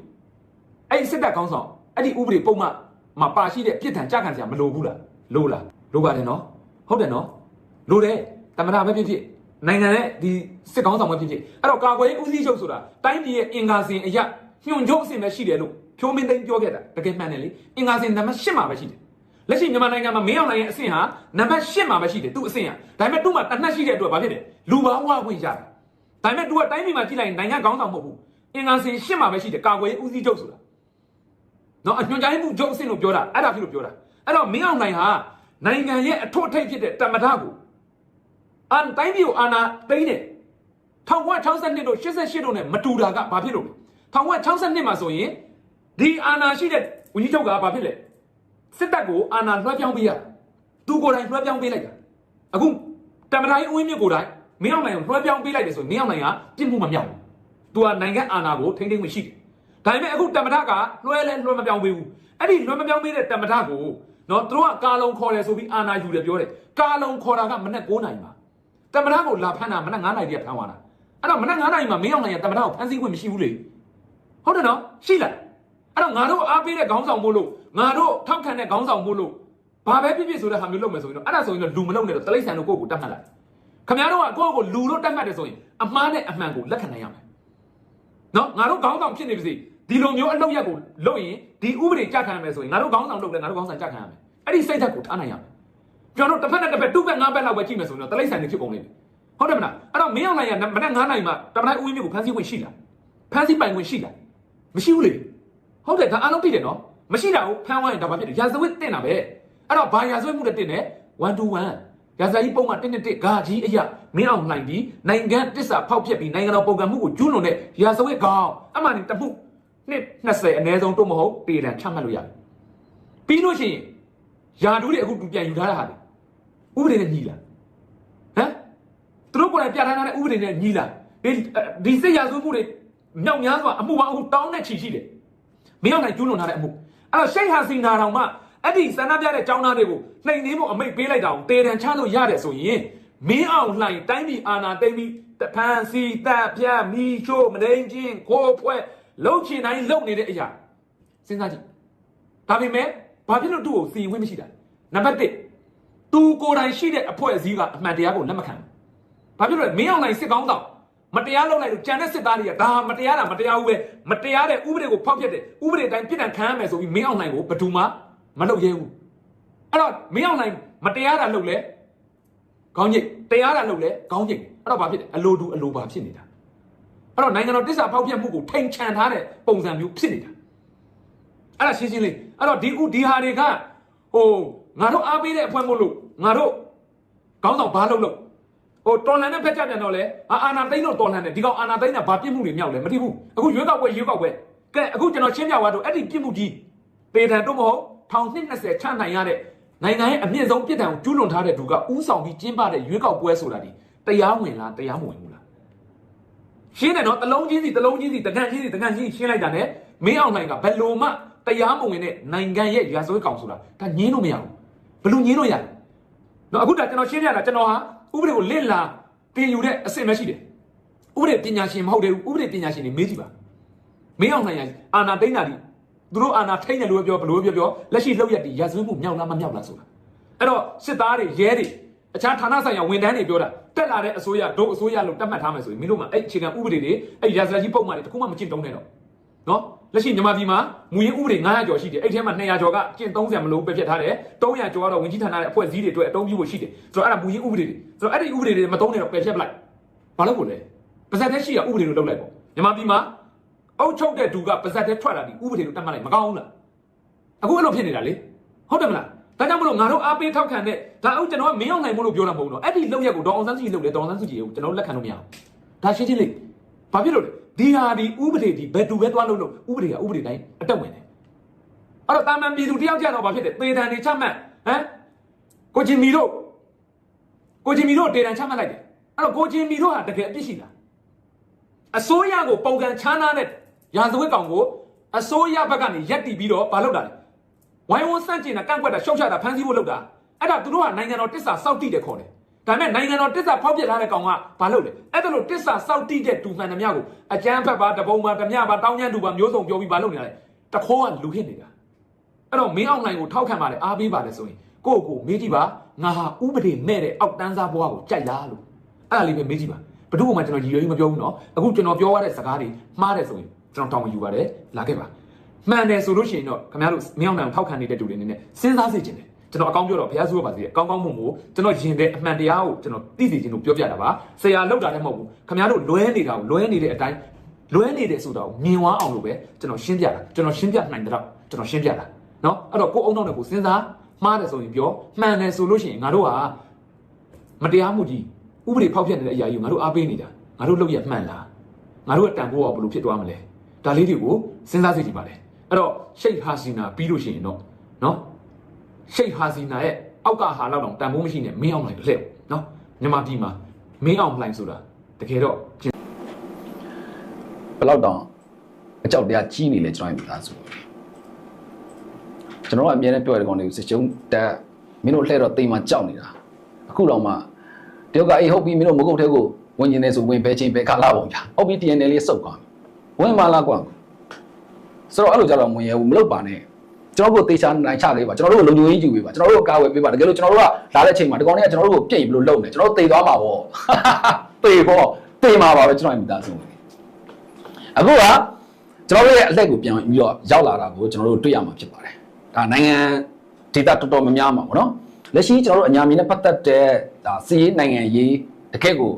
S3: အဲ့ဒီစစ်တပ်ခေါင်းဆောင်အဲ့ဒီဥပဒေပုံမှန်မှာပါရှိတဲ့ပြစ်ဒဏ်ကြခံစရာမလိုဘူးလားလိုလားလိုပါတယ်နော်ဟုတ်တယ်နော်လိုတယ်တမနာပဲဖြစ်ဖြစ်နိုင်ငံရဲ့ဒီစစ်ကောင်းဆောင်ပဲဖြစ်ဖြစ်အဲ့တော့ကာကွယ်ရေးဦးစီးချုပ်ဆိုတာတိုင်းပြည်ရဲ့အင်ကာစဉ်အရာညွှန်ချုပ်အဆင့်ပဲရှိတယ်လို့ဖြိုးမင်းသိန်းပြောခဲ့တာတကယ်မှန်တယ်လေအင်ကာစဉ်နံပါတ်၈မှာပဲရှိတယ်လက်ရှိမြန်မာနိုင်ငံမှာမင်းအောင်နိုင်ရဲ့အဆင့်ဟာနံပါတ်၈မှာပဲရှိတယ်သူ့အဆင့်ဟာဒါပေမဲ့သူ့မှာတနတ်ရှိတဲ့အတွက်ဘာဖြစ်လဲလူပါဝဝင်ရတယ် ဒါပေမဲ့ तू ကတိုင်းပြည်မှာကြည့်လိုက်ရင်နိုင်ငံကောင်းဆောင်မဟုတ်ဘူးအင်ကာစဉ်၈မှာပဲရှိတယ်ကာကွယ်ရေးဦးစီးချုပ်ဆိုတာနော်အညွှန်ကြားမှုချုပ်အဆင့်လို့ပြောတာအဲ့ဒါဖြစ်လို့ပြောတာအဲ့တော့မင်းအောင်နိုင်ဟာနိုင်ငံရဲ့အထွတ်အထိပ်ဖြစ်တဲ့တမ္မထကိုအန်တိုင်းပြည်ကိုအာဏာသိမ်းတယ်1962တို့88တို့နဲ့မတူတာကဘာဖြစ်လို့လဲ1962မှာဆိုရင်ဒီအာဏာရှိတဲ့ဝန်ကြီးချုပ်ကဘာဖြစ်လဲစစ်တပ်ကိုအာဏာလွှဲပြောင်းပေးရသူကိုယ်တိုင်လွှဲပြောင်းပေးလိုက်တာအခုတမတိုင်းဦးဝင်းမြင့်ကိုယ်တိုင် မင်းအောင်နိုင်ကိုလွှဲပြောင်းပေးလိုက်တယ်ဆိုရင်မင်းအောင်နိုင်ကပြစ်မှုမမြောက်ဘူးသူကနိုင်ငံအာဏာကိုထိမ့်သိမ်းမှုရှိတယ်ဒါပေမဲ့အခုတမထကလွှဲလဲလွှဲမပြောင်းပေးဘူးအဲ့ဒီလွှဲမပြောင်းပေးတဲ့တမထကိုနော်သူတို့ကကာလုံခေါ်တယ်ဆိုပြီးအာဏာယူတယ်ပြောတယ်ကာလုံခေါ်တာကမနေ့9နိုင်ပါတမထကိုလာဖမ်းတာမနေ့9နိုင်တည်းဖမ်းသွားတာအဲ့တော့မနေ့9နိုင်မှာမင်းအောင်နိုင်ကတမထကိုဖမ်းဆီးခွင့်မရှိဘူးလေဟုတ်တယ်နော်ရှိလားအဲ့တော့ငါတို့အားပေးတဲ့ခေါင်းဆောင်မို့လို့ငါတို့ထောက်ခံတဲ့ခေါင်းဆောင်မို့လို့ဘာပဲဖြစ်ဖြစ်ဆိုတဲ့ဟာမျိုးလုပ်မယ်ဆိုရင်တော့အဲ့ဒါဆိုရင်တော့လူမလုပ်နဲ့တော့တလိษံတို့ကိုယ့်ကိုတတ်မှတ်လိုက် ခင်ဗျားတို့ကကိုယ့်ကိုလူလို့တတ်မှတ်တယ်ဆိုရင်အမှားနဲ့အမှန်ကိုလက်ခံနိုင်ရမယ်နော်ငါတို့ခေါင်းဆောင်ဖြစ်နေပါစေဒီလိုမျိုးအလုပ်ရက်ကိုလုပ်ရင်ဒီဥပဒေကြခံရမယ်ဆိုရင်ငါတို့ခေါင်းဆောင်လုပ်လဲငါတို့ခေါင်းဆောင်ကြခံရမယ်အဲ့ဒီစိတ်ဓာတ်ကိုထားနိုင်ရမယ်ကျွန်တော်တို့တစ်ဖက်နဲ့တစ်ဖက်တူးဘက်ငါးဘက်လောက်ပဲကြည့်မယ်ဆိုရင်တော့တလိษံတွေဖြစ်ကုန်လိမ့်မယ်ဟုတ်တယ်မလားအဲ့တော့မင်းအောင်နိုင်ရမနေ့9နိုင်မှာတမန်တိုင်းဦးဝင်းမျိုးကိုဖမ်းဆီးခွင့်ရှိလားဖမ်းဆီးပိုင်ခွင့်ရှိလားမရှိဘူးလေဟုတ်တယ်ဒါအားလုံးသိတယ်နော်မရှိတာကိုဖမ်းဝိုင်းရင်ဒါဘာဖြစ်လဲရာဇဝတ်တင်တာပဲအဲ့တော့ဘာရာဇဝတ်မှုတွေတင်တယ်1 to 1 ရာဇာကြီးပုံမှန်1 1 1ဂါကြီးအရာမင်းအောင်နိုင်ပြီးနိုင်ငံတစ္ဆာဖောက်ပြက်ပြီးနိုင်ငံတော်ပုံကံမှုကိုကျူးလွန်တဲ့ရာဇဝတ်ကောင်အမှန်တမှုနှစ်20အနည်းဆုံးတော့မဟုတ်ပေတံချမှတ်လို့ရတယ်ပြီးလို့ရှိရင်ယာဒူးတွေအခုတူပြန်ယူထားတာဟာလေဥပဒေနဲ့ညီလားဟမ်သူတို့ကိုယ်တိုင်ပြဋ္ဌာန်းထားတဲ့ဥပဒေနဲ့ညီလားဒီဒီစစ်ရာဇဝတ်မှုတွေမြောက်များစွာအမှုပေါင်းအခုတောင်းတဲ့ချီရှိတယ်မင်းအောင်နိုင်ကျူးလွန်ထားတဲ့အမှုအဲ့တော့ရှိတ်ဟာစီနာတော်မှ အဲ့ဒီဆန္ဒပြတဲ့ចောင်းသားတွေကိုနှိမ်နှင်းဖို့အမိတ်ပေးလိုက်တာကိုတေတံချလို့ရတယ်ဆိုရင်မင်းအောင်လှိုင်တိုင်းပြည်အာဏာသိမ်းပြီးတဖန်စီတပ်ပြမီချိုးမဒိန်ချင်းခိုးဖွဲလှုပ်ချင်တိုင်းလှုပ်နေတဲ့အရာစဉ်းစားကြည့်ဒါပေမဲ့ဘာဖြစ်လို့သူ့ကိုစီရင်ခွင့်မရှိတာနံပါတ်1သူကိုယ်တိုင်ရှိတဲ့အဖွဲ့အစည်းကအမှန်တရားကိုလက်မခံဘူးဘာဖြစ်လို့လဲမင်းအောင်လှိုင်စစ်ကောင်းဆောင်မတရားလုပ်လိုက်လို့ကြံတဲ့စစ်သားတွေကဒါမတရားတာမတရားဘူးပဲမတရားတဲ့ဥပဒေကိုဖောက်ဖျက်တဲ့ဥပဒေတိုင်းပြစ်ဒဏ်ခံရမယ်ဆိုပြီးမင်းအောင်နိုင်ကိုဘယ်သူမှ မလုပ်ရဲဘူးအဲ့တော့မင်းအောင်နိုင်မတရားတာလုပ်လဲခေါင်းညိတ်တရားတာလုပ်လဲခေါင်းညိတ်အဲ့တော့ဘာဖြစ်လဲအလိုတူအလိုပါဖြစ်နေတာအဲ့တော့နိုင်ငံတော်တစ္ဆာဖောက်ဖျက်မှုကိုထိန်ချန်ထားတဲ့ပုံစံမျိုးဖြစ်နေတာအဲ့ဒါရှင်းရှင်းလေးအဲ့တော့ဒီဥဒီဟာတွေကဟိုငါတို့အားပေးတဲ့အဖွဲ့မို့လို့ငါတို့ခေါင်းဆောင်ဘာလုပ်လို့ဟိုတော်လန်တဲ့ဖက်ကြပြန်တော့လေအာအာနာသိန်းတော့တော်လန်တယ်ဒီကောင်အာနာသိန်းကဘာပြစ်မှုတွေမြောက်လဲမသိဘူးအခုရွေးကောက်ပွဲရွေးကောက်ပွဲကဲအခုကျွန်တော်ရှင်းပြသွားတော့အဲ့ဒီပြစ်မှုကြီးပေတံတော့မဟုတ် ထောင်နှစ်20ချနိုင်ရတဲ့နိုင်ငံရဲ့အမြင့်ဆုံးပြစ်ဒဏ်ကိုကျူးလွန်ထားတဲ့သူကဥဆောင်ပြီးကျင်းပတဲ့ရွေးကောက်ပွဲဆိုတာဒီတရားဝင်လားတရားမဝင်ဘူးလားရှင်းတယ်နော်တလုံးချင်းစီတလုံးချင်းစီတကန်ချင်းစီတကန်ချင်းရှင်းလိုက်တာ ਨੇ မင်းအောင်နိုင်ကဘယ်လိုမှတရားမဝင်တဲ့နိုင်ငံရဲ့ရာဇဝတ်ကောင်ဆိုတာဒါညင်းလို့မရဘူးဘယ်လိုညင်းလို့ရလဲနော်အခုဒါကျွန်တော်ရှင်းပြတာကျွန်တော်ဟာဥပဒေကိုလစ်လာပြင်ယူတဲ့အဆင့်ပဲရှိတယ်ဥပဒေပညာရှင်မဟုတ်သေးဘူးဥပဒေပညာရှင်တွေမေးကြည့်ပါမင်းအောင်နိုင်ရအာနာသိန်းတာဒီ သူတို့အာနာထိန်တယ်လို့ပြောဘလို့ပြောပြောလက်ရှိလှုပ်ရက်ဒီရာဇဝတ်မှုမြောက်လားမမြောက်လားဆိုတာအဲ့တော့စစ်သားတွေရဲတွေအခြားဌာနဆိုင်ရာဝန်ထမ်းတွေပြောတာတက်လာတဲ့အစိုးရဒုအစိုးရလို့တတ်မှတ်ထားမယ်ဆိုရင်မင်းတို့မှအဲ့အခြေခံဥပဒေတွေအဲ့ရာဇဝတ်ကြီးပုံမှန်တွေတခုမှမကျင့်သုံးနဲ့တော့နော်လက်ရှိမြန်မာပြည်မှာမူရင်းဥပဒေ900ကျော်ရှိတယ်အဲ့ထဲမှာ200ကျော်ကကျင့်30မလို့ပဲပြတ်ထားတယ်300ကျော်ကတော့ဝင်ကြီးဌာနရဲ့အဖွဲ့အစည်းတွေအတွက်အသုံးပြုဖို့ရှိတယ်ဆိုတော့အဲ့ဒါမူရင်းဥပဒေတွေဆိုတော့အဲ့ဒီဥပဒေတွေမသုံးနဲ့တော့ပယ်ဖြတ်ပလိုက်ဘာလို့ကိုလဲပါဇက်သက်ရှိရဥပဒေလို့လုပ်လိုက်ပေါ့မြန်မာပြည်မှာ အုပ်ချုပ်တဲ့သူကပါဇက်သက်ထွက်လာပြီးဥပဒေလို့တတ်မှတ်လိုက်မကောင်းဘူးလားအခုအဲ့လိုဖြစ်နေတာလေဟုတ်တယ်မလားဒါကြောင့်မလို့ငါတို့အားပေးထောက်ခံတဲ့ဒါအုပ်ကျွန်တော်ကမင်းအောင်နိုင်မို့လို့ပြောတာမဟုတ်ဘူးနော်အဲ့ဒီလောက်ရက်ကိုဒေါအောင်ဆန်းစုကြည်လုပ်လေဒေါအောင်ဆန်းစုကြည်ကိုကျွန်တော်လက်ခံလို့မရဘူးဒါရှင်းရှင်းလေးဘာဖြစ်လို့လဲဒီဟာဒီဥပဒေဒီဘယ်သူပဲသွားလို့လို့ဥပဒေကဥပဒေတိုင်းအတက်ဝင်တယ်အဲ့တော့တာမန်ပြည်သူတယောက်ကြတော့ဘာဖြစ်လဲသေတံတွေချမှတ်ဟမ်ကိုချင်းမီတို့ကိုချင်းမီတို့တေတံချမှတ်လိုက်တယ်အဲ့တော့ကိုချင်းမီတို့ဟာတကယ်အပြစ်ရှိတာအစိုးရကိုပုံကံချမ်းသာတဲ့ ရာဇဝတ်ကောင်ကိုအစိုးရဘက်ကနေရက်တီပြီးတော့မလုပ်တာလေဝိုင်းဝန်းစန့်ကျင်တာကန့်ကွက်တာရှောက်ချတာဖမ်းဆီးဖို့လုပ်တာအဲ့ဒါသူတို့ကနိုင်ငံတော်တစ္ဆာစောက်တိတယ်ခေါ်တယ်ဒါပေမဲ့နိုင်ငံတော်တစ္ဆာဖောက်ပြထားတဲ့ကောင်ကဘာလုပ်လဲအဲ့ဒါလို့တစ္ဆာစောက်တိတဲ့ဒူမှန်သမျှကိုအကြမ်းဖက်ပါတပုံပါတမျှပါတောင်းကျမ်းဒူပါမျိုးစုံပြောပြီးဘာလုပ်နေရလဲတခိုးကလူဟစ်နေတာအဲ့တော့မင်းအောင်နိုင်ကိုထောက်ခံပါတယ်အားပေးပါတယ်ဆိုရင်ကိုယ့်ကိုမေးကြည့်ပါငါဟာဥပဒေမဲ့တဲ့အောက်တန်းစားဘွားကိုကြိုက်လားလို့အဲ့ဒါလေးပဲမေးကြည့်ပါဘယ်သူ့မှကျွန်တော်ရည်ရွယ်ကြီးမပြောဘူးနော်အခုကျွန်တော်ပြောရတဲ့စကားတွေမှားတယ်ဆိုရင် ကျွန်တော်တောင်းဝင်ယူပါတယ်လာခဲ့ပါ မှန်တယ်ဆိုလို့ရှိရင်တော့ခင်ဗျားတို့မင်းအောင်နိုင်ကိုထောက်ခံနေတဲ့တူတွေအနေနဲ့စဉ်းစားစေချင်တယ်ကျွန်တော်အကောင်းပြောတော့ဘုရားစုရပါစေအကောင်းကောင်းမွန်မို့ကျွန်တော်ယင်တဲ့အမှန်တရားကိုကျွန်တော်သိစေချင်လို့ပြောပြတာပါဆရာလောက်တာလည်းမဟုတ်ဘူးခင်ဗျားတို့လွဲနေတာကိုလွဲနေတဲ့အတိုင်းလွဲနေတယ်ဆိုတာကိုမြင်ဝမ်းအောင်လို့ပဲကျွန်တော်ရှင်းပြတာကျွန်တော်ရှင်းပြနိုင်တဲ့တော့ကျွန်တော်ရှင်းပြတာเนาะအဲ့တော့ကိုယ်အုံနောက်နဲ့ကိုစဉ်းစားမှားတယ်ဆိုရင်ပြောမှန်တယ်ဆိုလို့ရှိရင်ငါတို့ဟာမတရားမှုကြီးဥပဒေဖောက်ဖျက်နေတဲ့အရာကြီးကိုငါတို့အားပေးနေတာငါတို့လုပ်ရမှန်လားငါတို့ကတန်ဖိုးအောင်ဘယ်လိုဖြစ်သွားမလဲ ဒါလေးတွေကိုစဉ်းစားစေချင်ပါတယ်အဲ့တော့ရှိတ်ဟာစီနာပြီးလို့ရှိရင်တော့နော်ရှိတ်ဟာစီနာရဲ့အောက်ကဟာလောက်တော့တန်ဖိုးမရှိနဲ့မင်းအောင်လှိုင်တစ်လှည့်နော်မြန်မာပြည်မှာမင်းအောင်လှိုင်ဆိုတာတကယ်တော့
S2: ဘယ်လောက်တောင်အကြောက်တရားကြီးနေလဲကျွန်တော်ရဲ့မိသားစုကျွန်တော်ကအမြဲတမ်းပြောရတဲ့ကောင်တွေကိုစစ်ကျုံတက်မင်းတို့လှဲတော့တိမ်မှာကြောက်နေတာအခုတော့မှတယောက်ကအေးဟုတ်ပြီမင်းတို့မကုတ်ထဲကိုဝင်ကျင်နေဆိုဝင်ပဲချင်းပဲခါလာပုံဗျာဟုတ်ပြီ TNL လေးစုပ်သွားပြီ ဝင်မလာကွာဆိုတော့အဲ့လိုကြတော့မဝင်ရဘူးမလုပ်ပါနဲ့ကျွန်တော်တို့တေချာနိုင်ချလေးပါကျွန်တော်တို့ကိုလုံခြုံရေးယူပေးပါကျွန်တော်တို့ကိုကာဝယ်ပေးပါတကယ်လို့ကျွန်တော်တို့ကလာတဲ့အချိန်မှာဒီကောင်တွေကကျွန်တော်တို့ကိုပြည့်ဘလို့လုံနေကျွန်တော်တို့တေသွားမှာပေါ့တေပေါ့တေမှာပါပဲကျွန်တော်ရဲ့မိသားစုဝင်အခုကကျွန်တော်တို့ရဲ့အလက်ကိုပြန်ပြီးတော့ရောက်လာတာကိုကျွန်တော်တို့တွေ့ရမှာဖြစ်ပါတယ်။ဒါနိုင်ငံဒေသတော်တော်များများမှာပေါ့နော်။လက်ရှိကျွန်တော်တို့အညာမီနဲ့ပတ်သက်တဲ့ဒါစီးရေးနိုင်ငံရေးတကယ့်ကို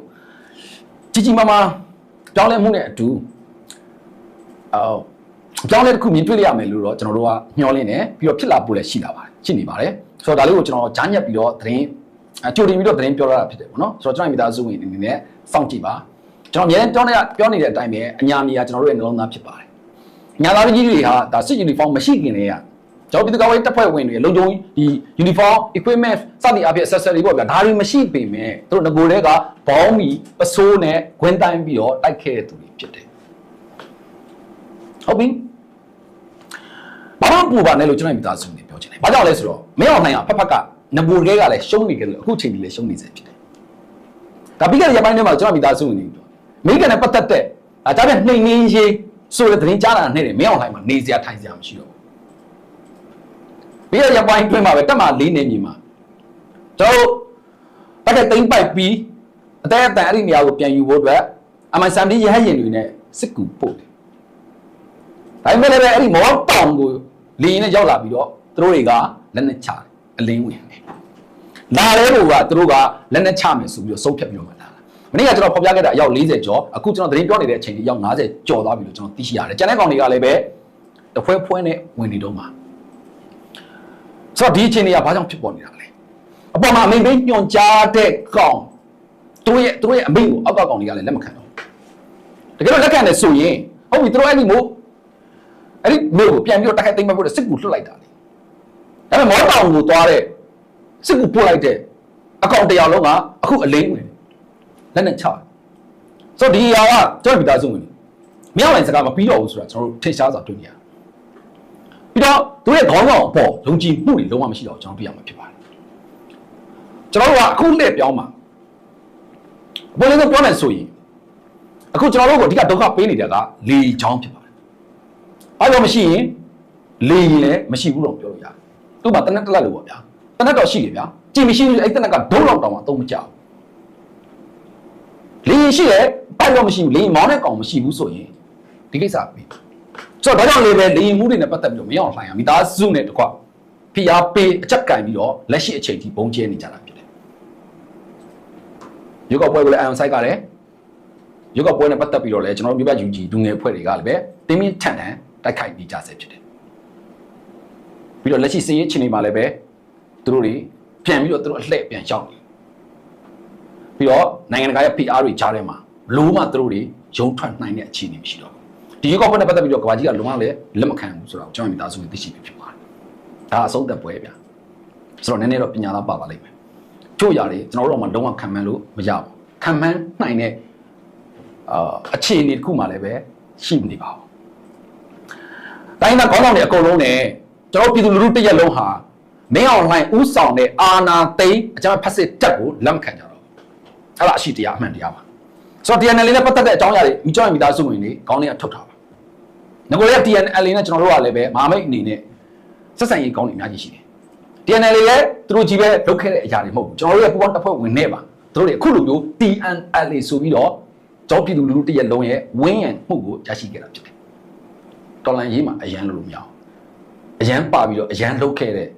S2: ကြီးကြီးမားမားကြောင်းလဲမှုနဲ့အတူ အော်ကြောင်းလဲတစ်ခုမြင်တွေ့ရမယ်လို့တော့ကျွန်တော်တို့ကမျှော်လင့်နေပြီးတော့ဖြစ်လာဖို့လည်းရှိလာပါတယ်ရှိနေပါတယ်။ဆိုတော့ဒါလေးကိုကျွန်တော်ဂျားညက်ပြီးတော့သတင်းအကြိုတင်ပြီးတော့သတင်းပြောရတာဖြစ်တယ်ပေါ့နော်။ဆိုတော့ကျွန်တော်မိသားစုဝင်အနေနဲ့စောင့်ကြည့်ပါ။ကျွန်တော်အများပြောနေပြောနေတဲ့အတိုင်းပဲအညာမီကကျွန်တော်တို့ရဲ့နှလုံးသားဖြစ်ပါတယ်။ညာသားကြီးတွေဟာဒါစစ် uniform မရှိခင်တည်းကကျွန်တော်ပြည်သူ့ကာကွယ်ရေးတပ်ဖွဲ့ဝင်တွေလုံခြုံဒီ uniform equipment စသည့်အပြင် accessory ပေါ့ဗျာဒါတွေမရှိပေမဲ့သူတို့ငကိုယ်တွေကဘောင်းမီပစိုးနဲ့ဂွင်းတိုင်းပြီးတော့တိုက်ခဲ့တဲ့သူတွေဖြစ်တယ်။ ဟုတ်ပြီ။ဘာမှပူပါနဲ့လို့ကျွန်တော်မိသားစုနေပြောချင်တယ်။ဘာကြောင့်လဲဆိုတော့မင်းအောင်နိုင်ကဖက်ဖက်ကငကိုယ်တွေကလည်းရှုံးနေကြတယ်အခုချိန်ကြီးလည်းရှုံးနေစေဖြစ်တယ်။ဒါပြီးခဲ့တဲ့ရက်ပိုင်းထဲမှာကျွန်တော်မိသားစုဝင်နေပြီအမေရိကန်နဲ့ပတ်သက်တဲ့အဲဒါပြန်နှိမ်နှင်းရေးဆိုတဲ့သတင်းကြားလာတဲ့နေ့တွေမင်းအောင်လှိုင်မှာနေစရာထိုင်စရာမရှိတော့ဘူးပြီးခဲ့တဲ့ရက်ပိုင်းတွင်းမှာပဲတက်မှာလေးနေမြေမှာကျွန်တော်တို့တက်တဲ့တိမ့်ပိုက်ပြီးအတဲအတန်အဲ့ဒီနေရာကိုပြန်ယူဖို့အတွက်အမိုင်ဆမ်ဒီရဟရင်တွေနဲ့စစ်ကူပို့တယ် ဒါပေမဲ့လည်းအဲ့ဒီမောတောင်ကိုလင်းနဲ့ရောက်လာပြီးတော့သူတို့တွေကလက်နဲ့ချတယ်အလင်းဝင်တယ်လာလဲလို့ကသူတို့ကလက်နဲ့ချမယ်ဆိုပြီးတော့စုပ်ဖြတ်ပြီးတော့မှလာတာမနေ့ကကျွန်တော်ဖော်ပြခဲ့တာအယောက်40ကျော်အခုကျွန်တော်သတင်းပြောနေတဲ့အချိန်ကြီးအယောက်50ကျော်သွားပြီလို့ကျွန်တော်သိရှိရတယ်ကျန်တဲ့ကောင်တွေကလည်းပဲတဖွဲဖွဲနဲ့ဝင်နေတော့မှာဆိုတော့ဒီအချိန်တွေကဘာကြောင့်ဖြစ်ပေါ်နေတာလဲအပေါ်မှာအမိန်ပေးညွန်ကြားတဲ့ကောင်သူတို့ရဲ့သူတို့ရဲ့အမိန်ကိုအောက်ကကောင်တွေကလည်းလက်မခံတော့တကယ်တော့လက်ခံတယ်ဆိုရင်ဟုတ်ပြီသူတို့အဲ့ဒီမို့ အဲ့ဒီမို့ကိုပြန်ပြီးတော့တိုက်ခိုက်သိမ်းမဲ့ဖို့စစ်ကူလွှတ်လိုက်တာလေဒါပေမဲ့မောတောင်ကိုသွားတဲ့စစ်ကူပို့လိုက်တဲ့အကောင့်တရားလုံးကအခုအလိမ့်ဝင်လက်နဲ့ချတယ်ဆိုတော့ဒီအရာကကျွန်တော်မိသားစုဝင်နေမြောက်လိုင်းစကားမပြီးတော့ဘူးဆိုတာကျွန်တော်တို့ထင်ရှားစွာတွေ့နေရတယ်ပြီးတော့သူရဲ့ခေါင်းဆောင်အပေါ်ယုံကြည်မှုတွေလုံးဝမရှိတော့ကျွန်တော်ပြရမှာဖြစ်ပါတယ်ကျွန်တော်တို့ကအခုလက်ပြောင်းမှာဘယ်လိုလဲပြောမယ်ဆိုရင်အခုကျွန်တော်တို့ကိုအဓိကဒုက္ခပေးနေတာကလေချောင်းဖြစ်ပါ တယ်အားလုံးမရှိရင်လေရင်လည်းမရှိဘူးတော့ပြောလို့ရတယ်သူ့မှာတနက်တစ်လက်လို့ပေါ့ဗျာတနက်တော့ရှိတယ်ဗျာကြည်မရှိဘူးအဲ့တနက်ကဒုံးလောက်တောင်မှအသုံးမကျဘူးလေရင်ရှိတယ်ပိုက်တော့မရှိဘူးလေရင်မောင်းတဲ့ကောင်မရှိဘူးဆိုရင်ဒီကိစ္စပြီဆိုတော့ဒါကြောင့်လေပဲလေရင်မှုတွေနဲ့ပတ်သက်ပြီးတော့မရအောင်လှိုင်းရမိသားစုနဲ့တကွဖိအားပေးအချက်ကင်ပြီးတော့လက်ရှိအချိန်ထိပုံကျဲနေကြတာဖြစ်တယ်ရုပ်ကပွဲကိုလည်းအန်ဆိုင်ကလည်းရုပ်ကပွဲနဲ့ပတ်သက်ပြီးတော့လည်းကျွန်တော်တို့ပြပယူကြီးလူငယ်အဖွဲ့တွေကလည်းပဲတင်းမြင့်ထန်ထန် တိုက်ခိုက်နေကြဆဲဖြစ်တယ်ပြီးတော့လက်ရှိစည်ရေးချင်းတွေမှာလည်းပဲသူတို့တွေပြန်ပြီးတော့သူတို့အလှည့်ပြန်ရောက်နေပြီးတော့နိုင်ငံတကာရဲ့ PR တွေကြားထဲမှာလုံးဝသူတို့တွေရုံထွက်နိုင်တဲ့အခြေအနေမရှိတော့ဘူးဒီရုပ်ကပွဲနဲ့ပတ်သက်ပြီးတော့ကဘာကြီးကလုံးဝလည်းလက်မခံဘူးဆိုတော့ကျွန်တော်မိသားစုတွေသိရှိပြီးဖြစ်ပါတယ်ဒါအဆုံးသက်ပွဲဗျာဆိုတော့နည်းနည်းတော့ပညာသားပါပါလိမ့်မယ်ချို့ຢာတွေကျွန်တော်တို့တော့မှလုံးဝခံမှန်းလို့မရဘူးခံမှန်းနိုင်တဲ့အာအခြေအနေတစ်ခုမှလည်းပဲရှိမနေပါဘူး တိုင်းသားခေါင်းဆောင်တွေအကုန်လုံးနဲ့ကျွန်တော်ပြည်သူလူထုတစ်ရက်လုံးဟာမင်းအောင်လှိုင်းဥဆောင်တဲ့အာနာသိန်းအကြမ်းဖက်စစ်တပ်ကိုလက်မခံကြတော့ဘူးအဲ့ဒါအရှိတရားအမှန်တရားပါဆိုတော့ TNL နဲ့ပတ်သက်တဲ့အကြောင်းအရာတွေမိကြောင့်မိသားစုဝင်တွေခေါင်းလေးကထုတ်ထားပါငကိုလေးက TNL နဲ့ကျွန်တော်တို့ကလည်းပဲမဟာမိတ်အနေနဲ့ဆက်ဆံရေးကောင်းနေအများကြီးရှိတယ် TNL ရဲ့သူတို့ကြီးပဲလုပ်ခဲ့တဲ့အရာတွေမဟုတ်ဘူးကျွန်တော်တို့ရဲ့ပူပေါင်းတစ်ဖွဲ့ဝင်နေပါသူတို့တွေအခုလိုမျိုး TNL ဆိုပြီးတော့ကျောင်းပြည်သူလူထုတရက်လုံးရဲ့ဝင်းရံမှုကိုရရှိခဲ့တာဖြစ်တယ် တော်လန်ရေးမှာအရန်လို့လို့မရအောင်အရန်ပါပြီးတော့အရန်လုပ်ခဲ့တဲ့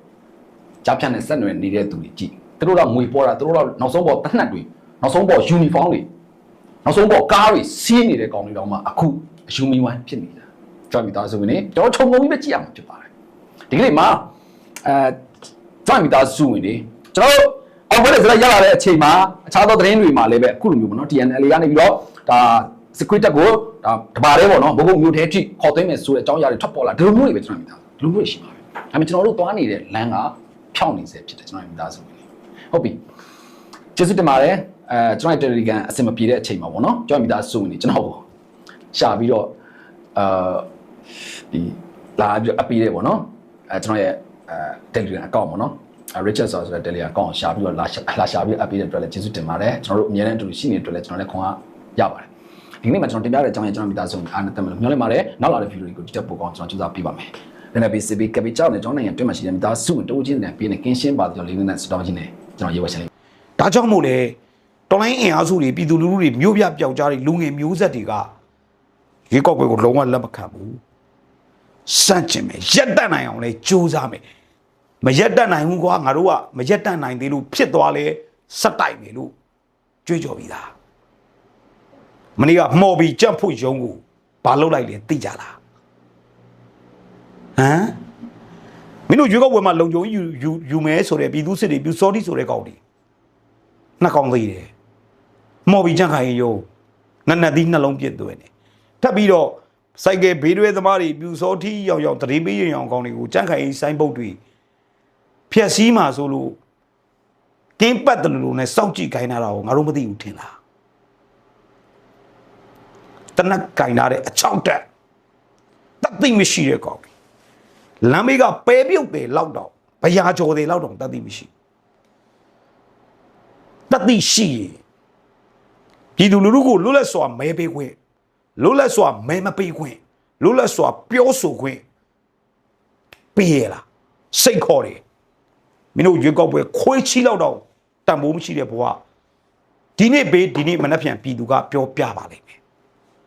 S2: ကြားဖြတ်နဲ့ဆက်နွယ်နေတဲ့သူတွေကြည့်သူတို့တော့ငွေပေါ်တာသူတို့တော့နောက်ဆုံးပေါ်တနတ်တွေနောက်ဆုံးပေါ်ယူနီဖောင်းတွေနောက်ဆုံးပေါ်ကားတွေစီးနေတဲ့ကောင်တွေတော့မှအခုယူမီဝိုင်းဖြစ်နေတာကျွန်တော်မိသားစုဝင်နေကျွန်တော်ခြုံငုံပြီးပဲကြည့်ရမှာဖြစ်ပါတယ်ဒီကနေ့မှာအဲကျွန်တော်မိသားစုဝင်နေကျွန်တော်အော်ဘယ်လိုဆိုရရလာတဲ့အချိန်မှာအခြားသောသတင်းတွေမှာလည်းပဲအခုလိုမျိုးပေါ့နော် TNL ကနေပြီးတော့ဒါ secret တက်ကို ဒါတပါးလေးပေါ့နော်ဘုတ်ဘုတ်မျိုးသေးထိခေါ်သိမ်းမယ်ဆိုတဲ့အကြောင်းအရာတွေထွက်ပေါ်လာဒီလိုမျိုးတွေပဲကျွန်တော်မိသားစုဒီလိုမျိုးတွေရှိပါပဲဒါပေမဲ့ကျွန်တော်တို့သွားနေတဲ့လမ်းကဖြောင်းနေစေဖြစ်တယ်ကျွန်တော်မိသားစုဝင်ဟုတ်ပြီကျေးဇူးတင်ပါတယ်အဲကျွန်တော် Telegram အဆင်မပြေတဲ့အချိန်မှာပေါ့နော်ကျွန်တော်မိသားစုဝင်နေကျွန်တော်ကိုရှာပြီးတော့အာဒီလာပြီးအပီးတယ်ပေါ့နော်အဲကျွန်တော်ရဲ့အဲ Telegram account ပေါ့နော် Richard ဆိုတဲ့ Telegram account ကိုရှာပြီးတော့လာလာရှာပြီးအပီးတဲ့အတွက်လည်းကျေးဇူးတင်ပါတယ်ကျွန်တော်တို့အများနဲ့အတူရှိနေတဲ့အတွက်လည်းကျွန်တော်လည်းခွန်အားရပါတယ် ဒီနေ့မှာကျွန်တော်တင်ပြတဲ့အကြောင်းအရာကျွန်တော်မိသားစုအားနဲ့တက်မယ်လို့မျှော်လင့်ပါတယ်နောက်လာတဲ့ video တွေကိုဒီတက်ပို့ကောင်းကျွန်တော်ကြိုးစားပေးပါမယ်လည်းလည်း BCB ကပီချောင်းနဲ့ကျွန်တော်နိုင်ငံတွင်းမှာရှိတဲ့မိသားစုတိုးချင်းတဲ့ပြည်နယ်ကင်းရှင်းပါတဲ့လေးလေးနဲ့စတောင်းချင်းနဲ့ကျွန်တော်ရေးဝယ်ရှင်းလိုက်
S1: ဒါကြောင့်မို့လေတော်လိုင်းအင်အားစုတွေပြည်သူလူထုတွေမျိုးပြပျောက်ကြားတွေလူငယ်မျိုးဆက်တွေကရေကောက်ပွဲကိုလုံးဝလက်မခံဘူးစန့်ကျင်မယ်ရက်တတ်နိုင်အောင်လဲကြိုးစားမယ်မရက်တတ်နိုင်ဘူးကွာငါတို့ကမရက်တတ်နိုင်သေးလို့ဖြစ်သွားလဲစက်တိုက်မယ်လို့ကြွေးကြော်ပြီးသား မနေ့ကမှော်ပြီးကြက်ဖို့ယုံကိုဘာလုပ်လိုက်လဲသိကြလားဟမ်မင်းတို့ရွေးကောက်ပွဲမှာလုံခြုံယူယူယူမဲဆိုတဲ့ပြည်သူစစ်တွေပြူစောတိဆိုတဲ့ကောင်တွေနှစ်ကောင်သေးတယ်မော်ပြီးကြန့်ခိုင်ရုံနက်နက်သီးနှလုံးပြစ်သွင်းတယ်ထပ်ပြီးတော့စိုက်ကယ်ဘေးတွေသမားတွေပြူစောတိရောက်ရောက်တရေပေးရင်အောင်ကောင်တွေကိုကြန့်ခိုင်ဆိုင်းပုတ်တွေဖြက်စီးမှာဆိုလို့ကင်းပတ်တယ်လို့နဲ့စောင့်ကြည့်ခိုင်းတာတော့ငါတို့မသိဘူးထင်လား တနက်ကင်ထားတဲ့အချောက်တက်တသိမရှိတဲ့ကောင်တွေလမ်းမေးကပဲပြုတ်တယ်လောက်တော့ဘရာကျော်တယ်လောက်တော့တသိမရှိတသိရှိရင်ပြည်သူလူထုကိုလွတ်လပ်စွာမဲပေးခွင့်လွတ်လပ်စွာမဲမပေးခွင့်လွတ်လပ်စွာပြောဆိုခွင့်ပေးရလားစိတ်ခေါ်တယ်မင်းတို့ရွေးကောက်ပွဲခွေးချီလောက်တော့တန်ဖိုးမရှိတဲ့ဘဝဒီနေ့ဘေးဒီနေ့မနှက်ပြန်ပြည်သူကပြောပြပါလိမ့်မယ်